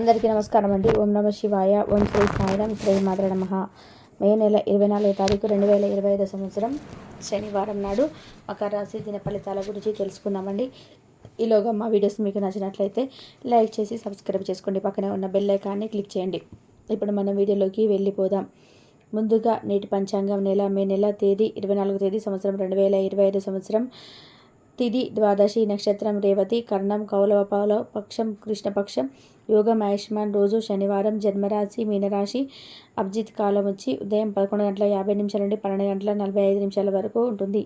అందరికీ నమస్కారం అండి. ఓం నమ శివాయ. ఓం శ్రీ సాయిరామ్ శ్రీ మాతృ నమ. మే నెల ఇరవై నాలుగో తారీఖు రెండు వేల ఇరవై ఐదో సంవత్సరం శనివారం నాడు మకర రాశి దిన ఫలితాల గురించి తెలుసుకుందామండి. ఈలోగా మా వీడియోస్ మీకు నచ్చినట్లయితే లైక్ చేసి సబ్స్క్రైబ్ చేసుకోండి. పక్కనే ఉన్న బెల్ ఐకాన్ని క్లిక్ చేయండి. ఇప్పుడు మనం వీడియోలోకి వెళ్ళిపోదాం. ముందుగా నేటి పంచాంగం నెల మే నెల తేదీ ఇరవై నాలుగు తేదీ సంవత్సరం రెండు వేల ఇరవై ఐదు సంవత్సరం. తిది ద్వాదశి నక్షత్రం రేవతి కర్ణం కౌలవ పౌలవ పక్షం కృష్ణపక్షం యోగం ఆయుష్మాన్ రోజు శనివారం జన్మరాశి మీనరాశి అభిజిత్ కాలం వచ్చి ఉదయం పదకొండు గంటల యాభై నిమిషాల నుండి పన్నెండు గంటల నలభై ఐదు నిమిషాల వరకు ఉంటుంది.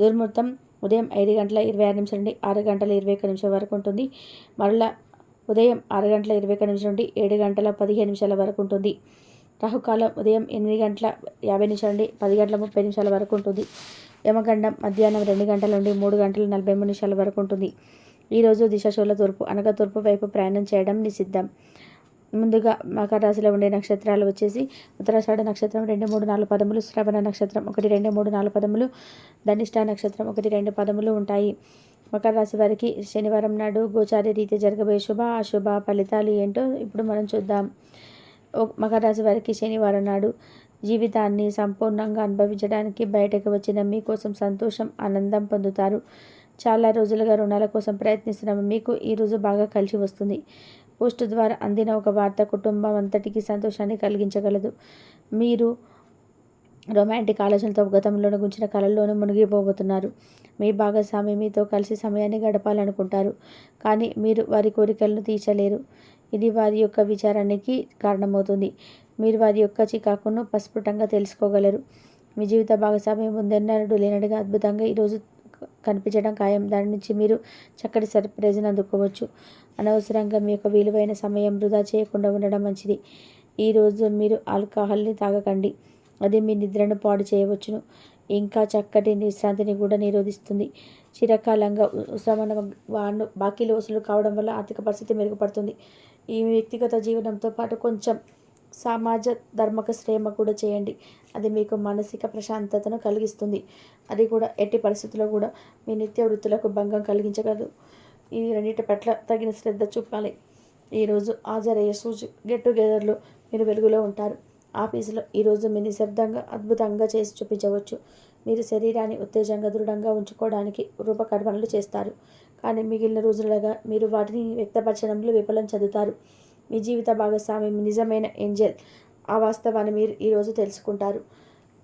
దుర్ముహూర్తం ఉదయం ఐదు గంటల ఇరవై ఆరు నిమిషాల నుండి ఆరు గంటల ఇరవై ఒక్క నిమిషాల వరకు ఉంటుంది. మరలా ఉదయం ఆరు గంటల ఇరవై ఒక్క నిమిషం నుండి ఏడు గంటల పదిహేను నిమిషాల వరకు ఉంటుంది. రాహుకాలం ఉదయం ఎనిమిది గంటల యాభై నిమిషాల నుండి పది గంటల ముప్పై నిమిషాల వరకు ఉంటుంది. యమగండం మధ్యాహ్నం రెండు గంటల నుండి మూడు గంటల నలభై మూడు నిమిషాల వరకు ఉంటుంది. ఈరోజు దిశశూల తూర్పు అనగా తూర్పు వైపు ప్రయాణం చేయడం నిషిద్ధం. ముందుగా మకర రాశిలో ఉండే నక్షత్రాలు వచ్చేసి ఉత్తరాషాఢ నక్షత్రం రెండు మూడు నాలుగు పదములు శ్రవణ నక్షత్రం ఒకటి రెండు మూడు నాలుగు పదములు ధనిష్ట నక్షత్రం ఒకటి రెండు పదములు ఉంటాయి. మకర రాశి వారికి శనివారం నాడు గోచారి రీతి జరగబోయే శుభ అశుభ ఫలితాలు ఏంటో ఇప్పుడు మనం చూద్దాం. ఓ- మకర రాశి వారికి శనివారం నాడు జీవితాన్ని సంపూర్ణంగా అనుభవించడానికి బయటకు వచ్చిన మీకోసం సంతోషం ఆనందం పొందుతారు. చాలా రోజులుగా రుణాల కోసం ప్రయత్నిస్తున్నాము. మీకు ఈరోజు బాగా కలిసి వస్తుంది. పోస్ట్ ద్వారా అందిన ఒక వార్త కుటుంబం అంతటికీ సంతోషాన్ని కలిగించగలదు. మీరు రొమాంటిక్ ఆలోచనలతో గతంలోనూ గుంచిన కళల్లోనూ మునిగిపోబోతున్నారు. మీ భాగస్వామి మీతో కలిసి సమయాన్ని గడపాలనుకుంటారు. కానీ మీరు వారి కోరికలను తీర్చలేరు. ఇది వారి యొక్క విచారానికి కారణమవుతుంది. మీరు వారి యొక్క చికాకును పస్ఫుటంగా తెలుసుకోగలరు. మీ జీవిత భాగస్వామి ముందెన్నడూ లేనట్టుగా అద్భుతంగా ఈరోజు కనిపించడం ఖాయం. దాని నుంచి మీరు చక్కటి సర్ప్రైజ్ని అందుకోవచ్చు. అనవసరంగా మీ యొక్క విలువైన సమయం వృధా చేయకుండా ఉండడం మంచిది. ఈరోజు మీరు ఆల్కహాల్ని తాగకండి. అది మీ నిద్రను పాడు చేయవచ్చును. ఇంకా చక్కటి విశ్రాంతిని కూడా నిరోధిస్తుంది. చిరకాలంగా ఉ- ఉసమన వాను బాకీలు వసూలు కావడం వల్ల ఆర్థిక పరిస్థితి మెరుగుపడుతుంది. ఈ వ్యక్తిగత జీవనంతో పాటు కొంచెం సమాజ ధర్మక శ్రేమ కూడా చేయండి. అది మీకు మానసిక ప్రశాంతతను కలిగిస్తుంది. అది కూడా ఎట్టి పరిస్థితుల్లో కూడా మీ నిత్య వృత్తులకు భంగం కలిగించగలదు. ఈ రెండింటి పట్ల తగిన శ్రద్ధ చూపాలి. ఈరోజు హాజరయ్యే సూచి గెట్ టుగెదర్లో మీరు వెలుగులో ఉంటారు. ఆఫీసులో ఈరోజు మీ నిశ్శబ్దంగా అద్భుతంగా చేసి చూపించవచ్చు. మీరు శరీరాన్ని ఉత్తేజంగా దృఢంగా ఉంచుకోవడానికి రూపకల్పనలు చేస్తారు. కానీ మిగిలిన రోజులుగా మీరు వాటిని వ్యక్తపరచడంలో విఫలం చెందుతారు. మీ జీవిత భాగస్వామి నిజమైన ఏంజల్ ఆ వాస్తవాన్ని మీరు ఈరోజు తెలుసుకుంటారు.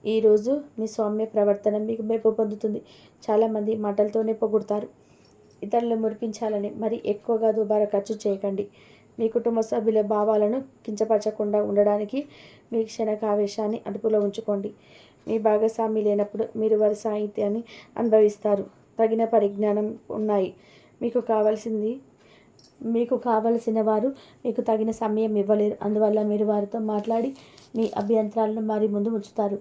ఈరోజు మీ సౌమ్య ప్రవర్తన మీకు మెప్పు పొందుతుంది. చాలామంది మాటలతోనే పొగుడతారు. ఇతరులను మురిపించాలని మరి ఎక్కువగా దుబారా ఖర్చు చేయకండి. మీ కుటుంబ సభ్యుల భావాలను కించపరచకుండా ఉండడానికి మీ క్షణకావేశాన్ని అదుపులో ఉంచుకోండి. మీ భాగస్వామి లేనప్పుడు మీరు వారి సాహిత్యాన్ని అనుభవిస్తారు. తగిన పరిజ్ఞానం ఉన్నాయి. మీకు కావాల్సింది మీకు కావలసిన వారు మీకు తగిన సమయం ఇవ్వలేరు. అందువల్ల మీరు వారితో మాట్లాడి మీ అభ్యంతరాలను మరి ముందు ఉంచుతారు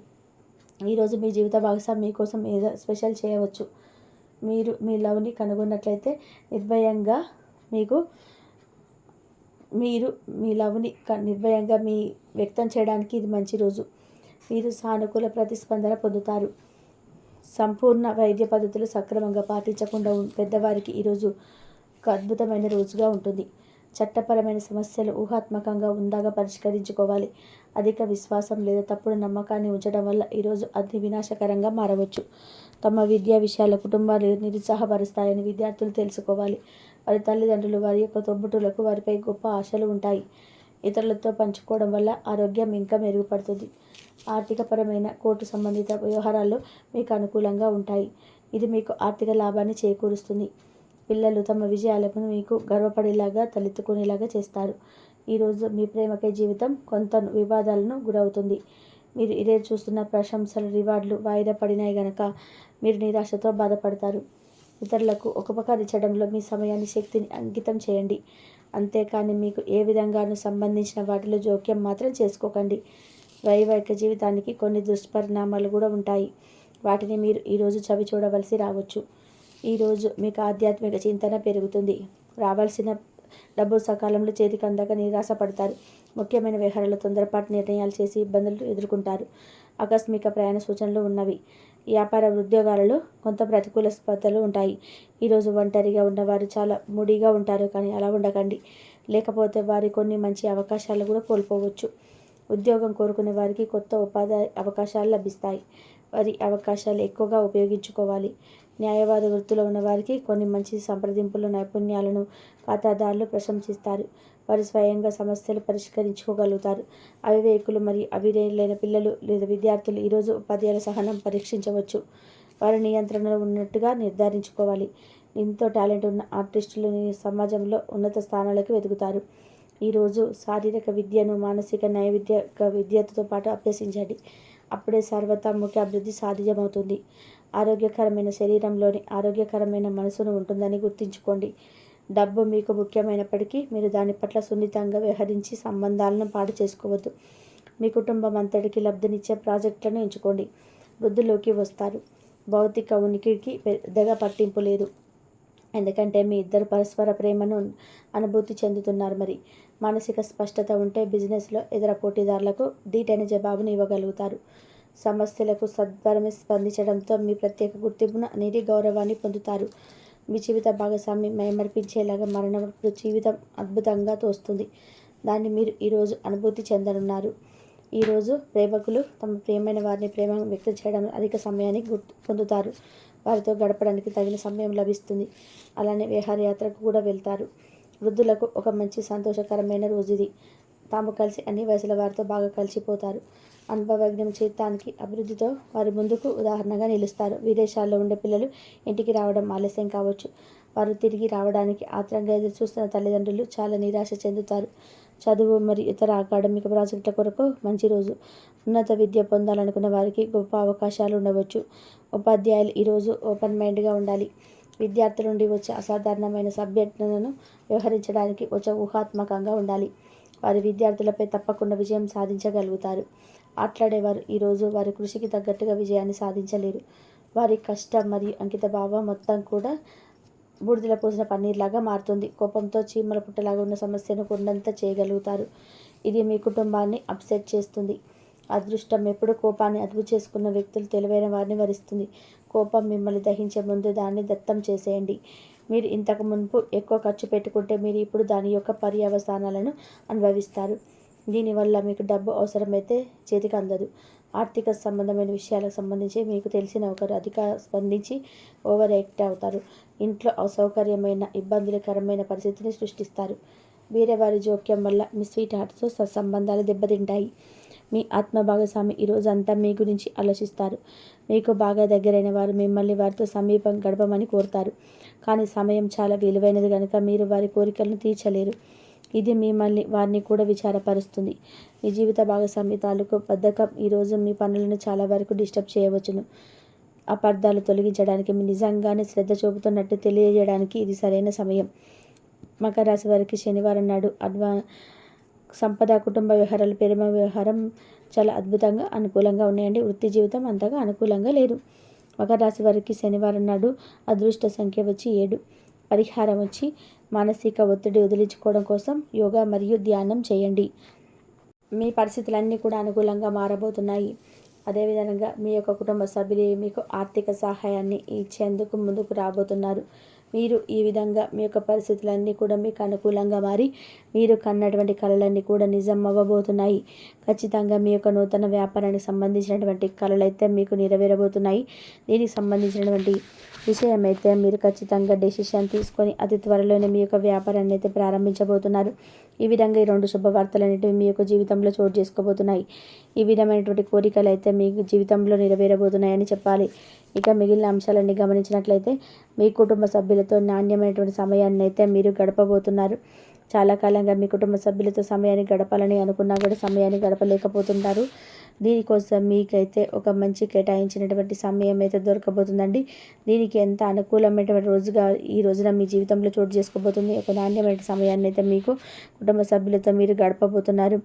ఈరోజు మీ జీవిత భాగస్వామి మీకోసం ఏదో స్పెషల్ చేయవచ్చు. మీరు మీ లవ్ని కనుగొన్నట్లయితే నిర్భయంగా మీకు మీరు మీ లవ్ని క- నిర్భయంగా మీ వ్యక్తం చేయడానికి ఇది మంచి రోజు. మీరు సానుకూల ప్రతిస్పందన పొందుతారు. సంపూర్ణ వైద్య పద్ధతులు సక్రమంగా పాటించకుండా పెద్దవారికి ఈరోజు ఒక అద్భుతమైన రోజుగా ఉంటుంది. చట్టపరమైన సమస్యలు ఊహాత్మకంగా ఉందాగా పరిష్కరించుకోవాలి. అధిక విశ్వాసం లేదా తప్పుడు నమ్మకాన్ని ఉంచడం వల్ల ఈరోజు అది వినాశకరంగా మారవచ్చు. తమ విద్యా విషయాల కుటుంబాలు నిరుత్సాహపరుస్తాయని విద్యార్థులు తెలుసుకోవాలి. వారి తల్లిదండ్రులు వారి యొక్క తొబ్బుటులకు వారిపై గొప్ప ఆశలు ఉంటాయి. ఇతరులతో పంచుకోవడం వల్ల ఆరోగ్యం ఇంకా మెరుగుపడుతుంది. ఆర్థికపరమైన కోర్టు సంబంధిత వ్యవహారాల్లో మీకు అనుకూలంగా ఉంటాయి. ఇది మీకు ఆర్థిక లాభాన్ని చేకూరుస్తుంది. పిల్లలు తమ విజయాలకు మీకు గర్వపడేలాగా తలెత్తుకునేలాగా చేస్తారు. ఈరోజు మీ ప్రేమకై జీవితం కొంత వివాదాలను గురవుతుంది. మీరు ఇదే చూస్తున్న ప్రశంసలు రివార్డులు వాయిదా పడినాయి గనక మీరు నిరాశతో బాధపడతారు. ఇతరులకు ఉపకరించడంలో మీ సమయాన్ని శక్తిని అంకితం చేయండి. అంతేకాని మీకు ఏ విధంగానూ సంబంధించిన వాటిలో జోక్యం మాత్రం చేసుకోకండి. వైవాహిక జీవితానికి కొన్ని దుష్పరిణామాలు కూడా ఉంటాయి. వాటిని మీరు ఈరోజు చవి చూడవలసి రావచ్చు. ఈరోజు మీకు ఆధ్యాత్మిక చింతన పెరుగుతుంది. రావాల్సిన డబ్బు సకాలంలో చేతికి అందక నిరాశపడతారు. ముఖ్యమైన వ్యవహారాలు తొందరపాటు నిర్ణయాలు చేసి ఇబ్బందులు ఎదుర్కొంటారు. ఆకస్మిక ప్రయాణ సూచనలు ఉన్నవి. వ్యాపార ఉద్యోగాలలో కొంత ప్రతికూల స్పర్ధలు ఉంటాయి. ఈరోజు ఒంటరిగా ఉన్నవారు చాలా ముడిగా ఉంటారు కానీ అలా ఉండకండి. లేకపోతే వారి కొన్ని మంచి అవకాశాలు కూడా కోల్పోవచ్చు. ఉద్యోగం కోరుకునే వారికి కొత్త ఉపాధి అవకాశాలు లభిస్తాయి. వారి అవకాశాలు ఎక్కువగా ఉపయోగించుకోవాలి. న్యాయవాద వృత్తిలో ఉన్నవారికి కొన్ని మంచి సంప్రదింపులు నైపుణ్యాలను ఖాతాదారులు ప్రశంసిస్తారు. వారు స్వయంగా సమస్యలు పరిష్కరించుకోగలుగుతారు. అవివేకులు మరియు అవిధేయులైన పిల్లలు లేదా విద్యార్థులు ఈరోజు ఉపాధ్యాయుల సహనం పరీక్షించవచ్చు. వారి నియంత్రణలో ఉన్నట్టుగా నిర్ధారించుకోవాలి. ఎంతో టాలెంట్ ఉన్న ఆర్టిస్టులు సమాజంలో ఉన్నత స్థానాలకు వెతుకుతారు. ఈరోజు శారీరక విద్యను మానసిక నైవిద్య విద్యతో పాటు అభ్యసించండి. అప్పుడే సర్వతోముఖ అభివృద్ధి సాధ్యమవుతుంది. ఆరోగ్యకరమైన శరీరంలోని ఆరోగ్యకరమైన మనసును ఉంటుందని గుర్తుంచుకోండి. డబ్బు మీకు ముఖ్యమైనప్పటికీ మీరు దాని పట్ల సున్నితంగా వ్యవహరించి సంబంధాలను పాడు చేసుకోవద్దు. మీ కుటుంబం అంతటికి లబ్ధినిచ్చే ప్రాజెక్టులను ఎంచుకోండి. వృద్ధిలోకి వస్తారు. భౌతిక ఉనికికి పెద్దగా పట్టింపు లేదు. ఎందుకంటే మీ ఇద్దరు పరస్పర ప్రేమను అనుభూతి చెందుతున్నారు మరి. మానసిక స్పష్టత ఉంటే బిజినెస్లో ఇతర పోటీదారులకు దీటైన జవాబును ఇవ్వగలుగుతారు. సమస్యలకు సద్వరమే స్పందించడంతో మీ ప్రత్యేక గుర్తింపును అనేది గౌరవాన్ని పొందుతారు. మీ జీవిత భాగస్వామి మైమర్పించేలాగా మరణప్పుడు జీవితం అద్భుతంగా తోస్తుంది. దాన్ని మీరు ఈరోజు అనుభూతి చెందనున్నారు. ఈరోజు ప్రేమకులు తమ ప్రియమైన వారిని ప్రేమ వ్యక్తం చేయడం అధిక సమయాన్ని గుర్తు పొందుతారు. వారితో గడపడానికి తగిన సమయం లభిస్తుంది. అలానే విహారయాత్రకు కూడా వెళ్తారు. వృద్ధులకు ఒక మంచి సంతోషకరమైన రోజు ఇది. తాము కలిసి అన్ని వయసుల వారితో బాగా కలిసిపోతారు. అనుభవజ్ఞం జీవితానికి అభివృద్ధితో వారి ముందుకు ఉదాహరణగా నిలుస్తారు. విదేశాల్లో ఉండే పిల్లలు ఇంటికి రావడం ఆలస్యం కావచ్చు. వారు తిరిగి రావడానికి ఆత్రంగా ఎదురు చూస్తున్న తల్లిదండ్రులు చాలా నిరాశ చెందుతారు. చదువు మరియు ఇతర అకాడమిక్ ప్రాజెక్టుల కొరకు మంచి రోజు. ఉన్నత విద్య పొందాలనుకున్న వారికి గొప్ప అవకాశాలు ఉండవచ్చు. ఉపాధ్యాయులు ఈరోజు ఓపెన్ మైండ్గా ఉండాలి. విద్యార్థుల నుండి వచ్చే అసాధారణమైన సభ్యతలను వ్యవహరించడానికి వచ్చే ఊహాత్మకంగా ఉండాలి. వారి విద్యార్థులపై తప్పకుండా విజయం సాధించగలుగుతారు. ఆటలాడేవారు. ఈరోజు వారి కృషికి తగ్గట్టుగా విజయాన్ని సాధించలేరు. వారి కష్టం మరియు అంకిత భావం మొత్తం కూడా బూడిదల పోసిన పన్నీర్లాగా మారుతుంది. కోపంతో చీమల పుట్టలాగా ఉన్న సమస్యను కొండంత చేయగలుగుతారు. ఇది మీ కుటుంబాన్ని అప్సెట్ చేస్తుంది. అదృష్టం ఎప్పుడు కోపాన్ని అదుపు చేసుకున్న వ్యక్తులు తెలివైన వారిని వరిస్తుంది. కోపం మిమ్మల్ని దహించే ముందు దాన్ని దత్తం చేసేయండి. మీరు ఇంతకు మునుపు ఎక్కువ ఖర్చు పెట్టుకుంటే మీరు ఇప్పుడు దాని యొక్క పర్యవసానాలను అనుభవిస్తారు. దీనివల్ల మీకు డబ్బు అవసరమైతే చేతికి అందదు. ఆర్థిక సంబంధమైన విషయాలకు సంబంధించి మీకు తెలిసిన ఒకరు అధిక స్పందించి ఓవర్ యాక్ట్ అవుతారు. ఇంట్లో అసౌకర్యమైన ఇబ్బందులకరమైన పరిస్థితిని సృష్టిస్తారు. వేరే వారి జోక్యం వల్ల మీ స్వీట్ హార్ట్తో సత్సంబంధాలు దెబ్బతింటాయి. మీ ఆత్మ భాగస్వామి ఈరోజు అంతా మీ గురించి ఆలోచిస్తారు. మీకు బాగా దగ్గరైన వారు మిమ్మల్ని వారితో సమీపం గడపమని కోరుతారు. కానీ సమయం చాలా విలువైనది కనుక మీరు వారి కోరికలను తీర్చలేరు. ఇది మిమ్మల్ని వారిని కూడా విచారపరుస్తుంది. మీ జీవిత భాగస్వామి తాలూకు బద్ధకం ఈరోజు మీ పనులను చాలా వరకు డిస్టర్బ్ చేయవచ్చును. అపార్థాలు తొలగించడానికి మీ నిజంగానే శ్రద్ధ చూపుతున్నట్టు తెలియజేయడానికి ఇది సరైన సమయం. మకర రాశి వారికి శనివారం నాడు అడ్వా సంపద కుటుంబ వ్యవహారాలు ప్రేమ వ్యవహారం చాలా అద్భుతంగా అనుకూలంగా ఉన్నాయండి. వృత్తి జీవితం అంతగా అనుకూలంగా లేదు. మకర రాశి వారికి శనివారం నాడు అదృష్ట సంఖ్య వచ్చి ఏడు. పరిహారం వచ్చి మానసిక ఒత్తిడి వదిలించుకోవడం కోసం యోగా మరియు ధ్యానం చేయండి. మీ పరిస్థితులన్నీ కూడా అనుకూలంగా మారబోతున్నాయి. అదేవిధంగా మీ యొక్క కుటుంబ సభ్యులు మీకు ఆర్థిక సహాయాన్ని ఇచ్చేందుకు ముందుకు రాబోతున్నారు. మీరు ఈ విధంగా మీ యొక్క పరిస్థితులన్నీ కూడా మీకు అనుకూలంగా మారి మీరు కన్నటువంటి కళలన్నీ కూడా నిజం అవ్వబోతున్నాయి. ఖచ్చితంగా మీ యొక్క నూతన వ్యాపారానికి సంబంధించినటువంటి కళలు అయితే మీకు నెరవేరబోతున్నాయి. దీనికి సంబంధించినటువంటి విషయం అయితే మీరు ఖచ్చితంగా డెసిషన్ తీసుకొని అతి త్వరలోనే మీ యొక్క వ్యాపారాన్ని అయితే ప్రారంభించబోతున్నారు. ఈ విధంగా ఈ రెండు శుభవార్తలు అనేటివి మీ యొక్క జీవితంలో చోటు చేసుకోబోతున్నాయి. ఈ విధమైనటువంటి కోరికలు అయితే మీ జీవితంలో నెరవేరబోతున్నాయని చెప్పాలి. ఇక మిగిలిన అంశాలన్నీ గమనించినట్లయితే మీ కుటుంబ సభ్యులతో నాణ్యమైనటువంటి సమయాన్ని అయితే మీరు గడపబోతున్నారు. చాలా కాలంగా మీ కుటుంబ సభ్యులతో సమయాన్ని గడపాలని అనుకున్నా కూడా సమయాన్ని గడపలేకపోతున్నారు దీనికోసం మీకైతే ఒక మంచి కేటాయించినటువంటి సమయం అయితే దొరకబోతుందండి. దీనికి ఎంత అనుకూలమైనటువంటి రోజుగా ఈ రోజున మీ జీవితంలో చోటు చేసుకోబోతుంది ఒక నాణ్యమైన సమయాన్ని అయితే మీకు కుటుంబ సభ్యులతో మీరు గడపబోతున్నారు.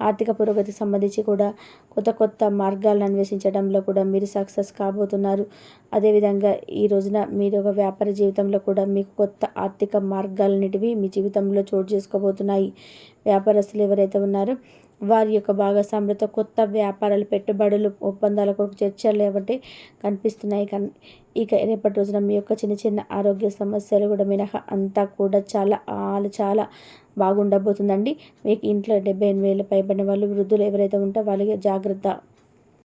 ఆర్థిక పురోగతి సంబంధించి కూడా కొత్త కొత్త మార్గాలను అన్వేషించడంలో కూడా మీరు సక్సెస్ కాబోతున్నారు. అదేవిధంగా ఈ రోజున మీరు ఒక వ్యాపార జీవితంలో కూడా మీకు కొత్త ఆర్థిక మార్గాలన్నిటివి మీ జీవితంలో చోటు చేసుకోబోతున్నాయి. వ్యాపారస్తులు ఎవరైతే ఉన్నారో వారి యొక్క భాగస్వాములతో కొత్త వ్యాపారాలు పెట్టుబడులు ఒప్పందాల కొరకు చర్చలు లేవంటే కనిపిస్తున్నాయి కన్ ఇక రేపటి రోజున మీ యొక్క చిన్న చిన్న ఆరోగ్య సమస్యలు కూడా మినహా అంతా కూడా చాలా చాలా చాలా బాగుండబోతుందండి. మీకు ఇంట్లో డెబ్బై ఎనిమిది వేలు పైబడిన వాళ్ళు వృద్ధులు ఎవరైతే ఉంటే వాళ్ళకి జాగ్రత్త